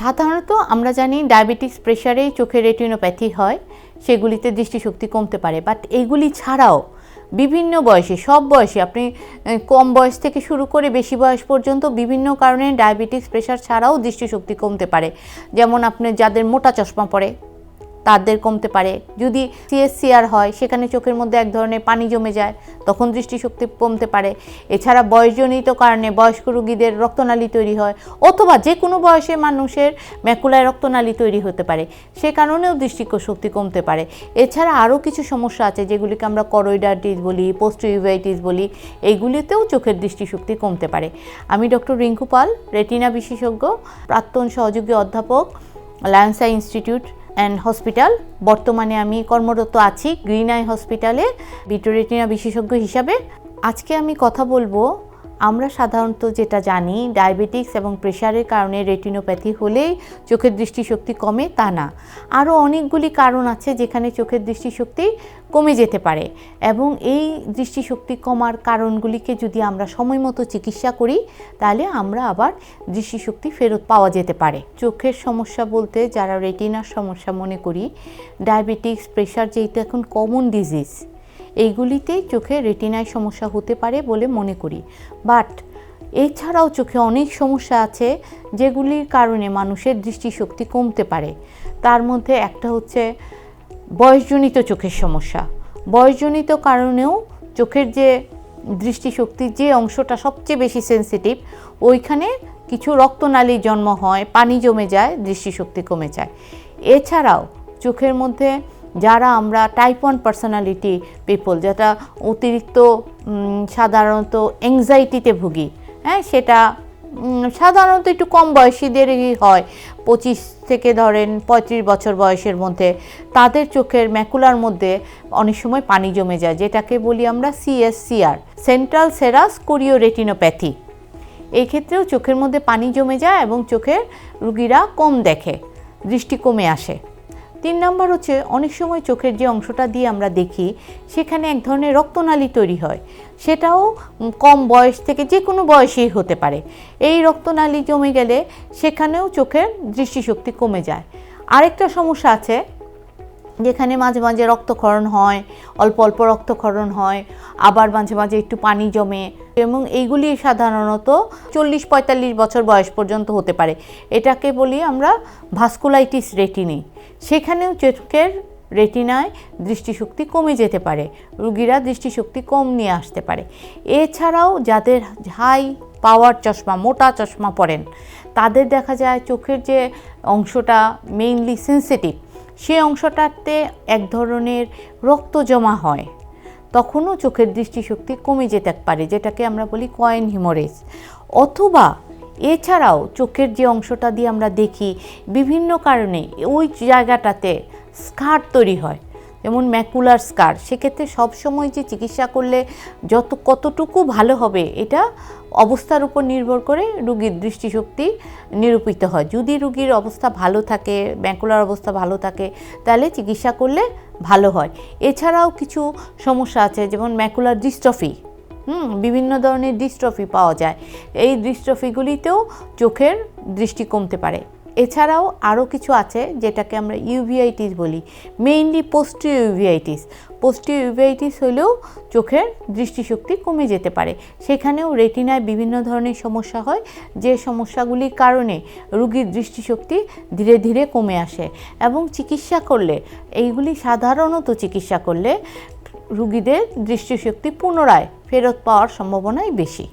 সাধারণত আমরা জানি ডায়াবেটিস প্রেশারে চোখের রেটিনোপ্যাথি হয়, সেগুলিতে দৃষ্টিশক্তি কমতে পারে। বাট এগুলি ছাড়াও বিভিন্ন বয়সে, সব বয়সে আপনি কম বয়স থেকে শুরু করে বেশি বয়স পর্যন্ত বিভিন্ন কারণে ডায়াবেটিস প্রেশার ছাড়াও দৃষ্টিশক্তি কমতে পারে। যেমন আপনি যাদের মোটা চশমা পড়ে তাদের কমতে পারে। যদি সিএসসিআর হয়, সেখানে চোখের মধ্যে এক ধরনের পানি জমে যায়, তখন দৃষ্টিশক্তি কমতে পারে। এছাড়া বয়সজনিত কারণে বয়স্ক রোগীদের রক্তনালী তৈরি হয়, অথবা যে কোনো বয়সে মানুষের ম্যাকুলায় রক্তনালী তৈরি হতে পারে। সে কারণেও দৃষ্টিশক্তি কমতে পারে। এছাড়া আরও কিছু সমস্যা আছে, যেগুলিকে আমরা করোইডার্টিস বলি পোস্টোইভাইটিস বলি এইগুলিতেও চোখের দৃষ্টিশক্তি কমতে পারে। আমি ডক্টর রিঙ্কু পাল, রেটিনা বিশেষজ্ঞ, প্রাক্তন সহযোগী অধ্যাপক, লায়ন্সা ইনস্টিটিউট অ্যান্ড হসপিটাল। বর্তমানে আমি কর্মরত আছি গ্রিন আই হসপিটালে, ভিটোরেটিনা বিশেষজ্ঞ হিসাবে। আজকে আমি কথা বলব আমরা সাধারণত যেটা জানি ডায়াবেটিক্স এবং প্রেশারের কারণে রেটিনোপ্যাথি হলেই চোখের দৃষ্টিশক্তি কমে, তা না। আরও অনেকগুলি কারণ আছে যেখানে চোখের দৃষ্টিশক্তি কমে যেতে পারে এবং এই দৃষ্টিশক্তি কমার কারণগুলিকে যদি আমরা সময় মতো চিকিৎসা করি, তাহলে আমরা আবার দৃষ্টিশক্তি ফেরত পাওয়া যেতে পারে। চোখের সমস্যা বলতে যারা রেটিনার সমস্যা মনে করি ডায়াবেটিক্স প্রেশার যেহেতু এখন কমন ডিজিজ এইগুলিতেই চোখে রেটিনায় সমস্যা হতে পারে বলে মনে করি। বাট, এছাড়াও চোখে অনেক সমস্যা আছে যেগুলির কারণে মানুষের দৃষ্টিশক্তি কমতে পারে। তার মধ্যে একটা হচ্ছে বয়সজনিত চোখের সমস্যা। বয়সজনিত কারণেও চোখের যে দৃষ্টিশক্তির যে অংশটা সবচেয়ে বেশি সেন্সিটিভ ওইখানে কিছু রক্তনালী জন্ম হয়, পানি জমে যায়, দৃষ্টিশক্তি কমে যায়। এছাড়াও চোখের মধ্যে যারা আমরা টাইপ ওয়ান পার্সোনালিটি পিপল যেটা অতিরিক্ত সাধারণত অ্যাংজাইটিতে ভুগি হ্যাঁ সেটা সাধারণত একটু কম বয়সীদেরই হয়। পঁচিশ থেকে ধরেন পঁয়ত্রিশ বছর বয়সের মধ্যে তাদের চোখের ম্যাকুলার মধ্যে অনেক সময় পানি জমে যায়, যেটাকে বলি আমরা CSCR central serous chorioretinopathy এই ক্ষেত্রেও চোখের মধ্যে পানি জমে যায় এবং চোখের রুগীরা কম দেখে, দৃষ্টি কমে আসে। তিন নম্বর হচ্ছে, অনেক সময় চোখের যে অংশটা দিয়ে আমরা দেখি, সেখানে এক ধরনের রক্তনালী তৈরি হয়। সেটাও কম বয়স থেকে যে কোনো বয়সেই হতে পারে। এই রক্তনালী জমে গেলে সেখানেও চোখের দৃষ্টিশক্তি কমে যায়। আরেকটা সমস্যা আছে যেখানে মাঝে মাঝে রক্তক্ষরণ হয়, অল্প অল্প রক্তক্ষরণ হয়, আবার মাঝে মাঝে একটু পানি জমে এবং এইগুলি সাধারণত চল্লিশ পঁয়তাল্লিশ বছর বয়স পর্যন্ত হতে পারে। এটাকে বলি আমরা ভাস্কুলাইটিস রেটিনি। সেখানেও চোখের রেটিনায় দৃষ্টিশক্তি কমে যেতে পারে, রুগীরা দৃষ্টিশক্তি কম নিয়ে আসতে পারে। এছাড়াও যাদের হাই পাওয়ার চশমা, মোটা চশমা পরেন, তাদের দেখা যায় চোখের যে অংশটা মেইনলি সেন্সিটিভ সেই অংশটাতে এক ধরনের রক্ত জমা হয়, তখনও চোখের দৃষ্টিশক্তি কমে যেতে পারে, যেটাকে আমরা বলি কয়েন হিমোরেজ। অথবা এছাড়াও চোখের যে অংশটা দিয়ে আমরা দেখি, বিভিন্ন কারণে ওই জায়গাটাতে স্কার তৈরি হয়। যেমন ম্যাকুলার স্কার, সেক্ষেত্রে সবসময় যে চিকিৎসা করলে যত, কতটুকু ভালো হবে এটা অবস্থার উপর নির্ভর করে রুগীর দৃষ্টিশক্তি নিরূপিত হয়। যদি রুগীর অবস্থা ভালো থাকে, ম্যাকুলার অবস্থা ভালো থাকে, তাহলে চিকিৎসা করলে ভালো হয়। এছাড়াও কিছু সমস্যা আছে, যেমন ম্যাকুলার ডিস্ট্রফি। হুম, বিভিন্ন ধরনের ডিস্ট্রফি পাওয়া যায়। এই ডিস্ট্রফিগুলিতেও চোখের দৃষ্টি কমতে পারে। এছাড়াও আরও কিছু আছে যেটাকে আমরা ইউভিআইটিস বলি mainly posterior uveitis posterior uveitis হলেও চোখের দৃষ্টিশক্তি কমে যেতে পারে। সেখানেও রেটিনায় বিভিন্ন ধরনের সমস্যা হয়, যে সমস্যাগুলির কারণে রুগীর দৃষ্টিশক্তি ধীরে ধীরে কমে আসে। এবং চিকিৎসা করলে, এইগুলি সাধারণত চিকিৎসা করলে রুগীদের দৃষ্টিশক্তি পুনরায় ফেরত পাওয়ার সম্ভাবনাই বেশি।